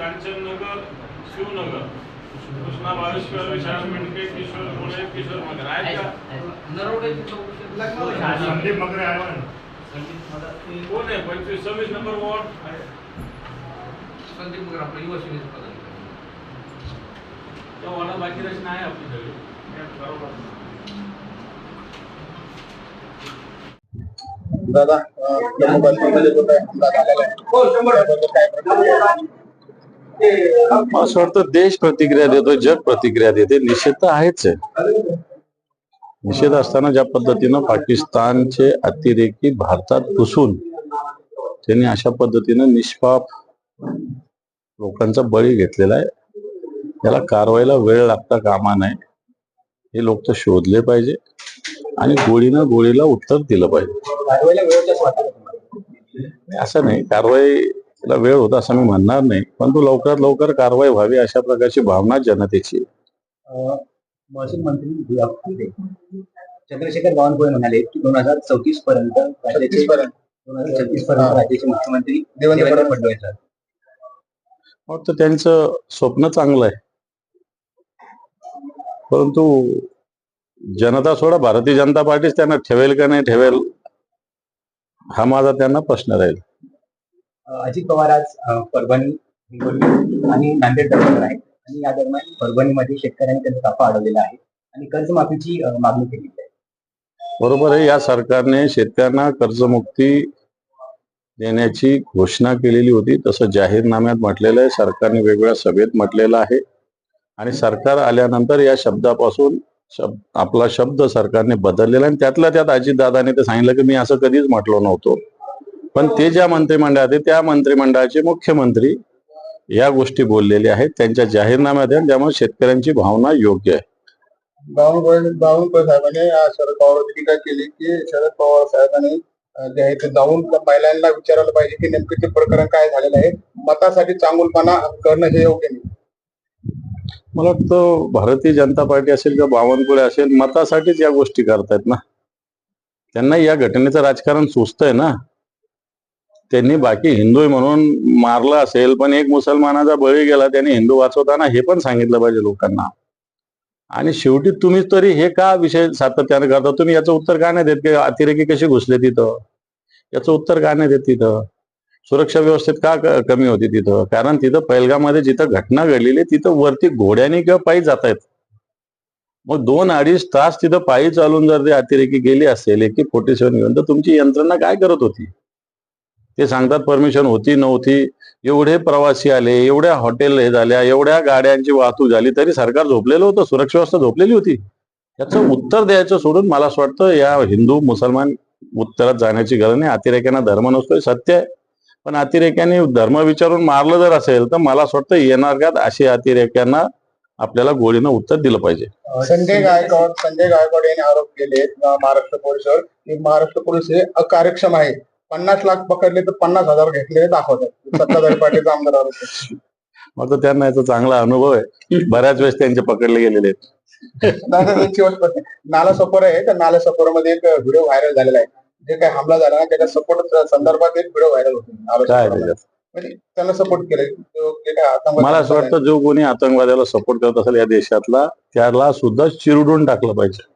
कांचन नगर शिवनगर. कृष्णा बाळेश्वर विशाल मेंढके किशोर मुळे किशोर मगर. आहेत का? संदीप मगरे आहे कोण आहे? पंचवीस सव्वीस नंबर वॉर्ड? संदीप मगर आपलं युवा पदाधिकारी. त्या बाकी रचना आहे आपली सगळी. दादा काय आहे? मला असं वाटतं देश प्रतिक्रिया देतो जग प्रतिक्रिया देते. निषेध तर आहेच आहे. निषेध असताना ज्या पद्धतीनं पाकिस्तानचे अतिरेकी भारतात घुसून त्यांनी अशा पद्धतीनं निष्पाप लोकांचा बळी घेतलेला आहे. त्याला कारवाईला वेळ लागता कामा नये. हे लोक तर शोधले पाहिजे आणि गोळीनं गोळीला उत्तर दिलं पाहिजे. असं वाटतं का कारवाईला वेळ होता असं मी म्हणणार नाही. परंतु लवकरात लवकर कारवाई व्हावी अशा प्रकारची भावना जनतेची महसूल मंत्री चंद्रशेखर बावनकुळे म्हणाले की दोन हजार चौतीस पर्यंत राज्याचे दोन हजार छत्तीस पर्यंत राज्याचे मुख्यमंत्री देवेंद्र फडणवीस. वाटतं त्यांचं स्वप्न चांगलं आहे. परंतु जनता सोडा भारतीय जनता पार्टीच त्यांना ठेवेल का नाही ठेवेल हा माझा त्यांना प्रश्न राहील. अजित पवार आज परभणी हिंगोली आणि नांदेड दरम्यान आहेत. आणि या दरम्यान परभणीमध्ये शेतकऱ्यांनी त्यांचा ताफा अडवलेला आहे आणि कर्जमाफीची मागणी केली आहे. बरोबर आहे. या सरकारने शेतकऱ्यांना कर्जमुक्ती देण्याची घोषणा केलेली होती. तसं जाहीरनाम्यात म्हटलेलं आहे. सरकारने वेगवेगळ्या सभेत म्हटलेलं आहे. आणि सरकार आल्यानंतर या शब्दापासून शब्द आपला शब्द सरकारने बदललेला आहे. आणि त्यातल्या त्यात अजितदादाने ते सांगितलं की मी असं कधीच म्हटलो नव्हतो. पण ते ज्या मंत्रिमंडळात आहे त्या मंत्रिमंडळाचे मुख्यमंत्री या गोष्टी बोललेले आहेत त्यांच्या जाहीरनाम्यात त्यामुळे शेतकऱ्यांची भावना योग्य आहे. बावनकुळे बावनकुळे साहेबांनी शरद पवारवरती टीका केली की शरद पवार साहेबांनी अं, जे आहे ते जाऊन त्या महिलांना विचारायला पाहिजे की नेमकं ते प्रकरण काय झालेलं आहे. मतासाठी चांगुलपणा करणं हे योग्य नाही. मला वाटतं भारतीय जनता पार्टी असेल किंवा बावनकुळे असेल मतासाठीच या गोष्टी करतायत ना. त्यांना या घटनेचं राजकारण सुचतंय ना. त्यांनी बाकी हिंदू म्हणून मारलं असेल पण एक मुसलमानाचा बळी गेला त्यांनी हिंदू वाचवताना हे पण सांगितलं पाहिजे लोकांना. आणि शेवटी तुम्ही तरी हे का विषय सातत्याने करता? तुम्ही याचं उत्तर का नाही देत? की अतिरेकी कशी घुसले तिथं? याचं उत्तर का नाही देत तिथं? सुरक्षा व्यवस्थेत का कमी होती तिथं? कारण तिथं पैलगामध्ये जिथं घटना घडलेली तिथं वरती घोड्याने किंवा पायी जात आहेत मग दोन अडीच तास तिथं पायी चालून जर ते अतिरेकी गेली असेल एकी फोर्टी सेव्हन घेऊन तर तुमची यंत्रणा काय करत होती? ते सांगतात परमिशन होती नव्हती. एवढे प्रवासी आले एवढ्या हॉटेल हे झाल्या एवढ्या गाड्यांची वाहतूक झाली तरी सरकार झोपलेलं होतं सुरक्षा व्यवस्था झोपलेली होती. याचं उत्तर द्यायचं सोडून मला असं वाटतं या हिंदू मुसलमान उत्तरात जाण्याची गरज नाही. अतिरेक्यांना धर्म नसतोय सत्य आहे. पण अतिरेक्यांनी धर्म विचारून मारलं जर असेल तर मला असं वाटतं येणार का असे अतिरेक्यांना आपल्याला गोळीनं उत्तर दिलं पाहिजे. संजय गायकवाड संजय गायकवाड यांनी आरोप केले महाराष्ट्र पोलिसवर. की महाराष्ट्र पोलीस हे अकार्यक्षम आहे पन्नास लाख पकडले तर पन्नास हजार घेतले दाखवतात सत्ताधारी पार्टीचा आमदार. मग तर त्यांना याचा चांगला अनुभव आहे. बऱ्याच वेळेस त्यांचे पकडले गेलेले आहेत. नाला सपोर आहे. त्या नाला सपोरमध्ये एक व्हिडिओ व्हायरल झालेला आहे. जे काही हमला झाला ना त्याच्या सपोर्ट संदर्भात एक व्हिडिओ व्हायरल होतो. म्हणजे त्यांना सपोर्ट केलं मला असं वाटतं जो कोणी आतंकवाद्याला सपोर्ट करत असेल या देशातला त्याला सुद्धा चिरडून टाकलं पाहिजे.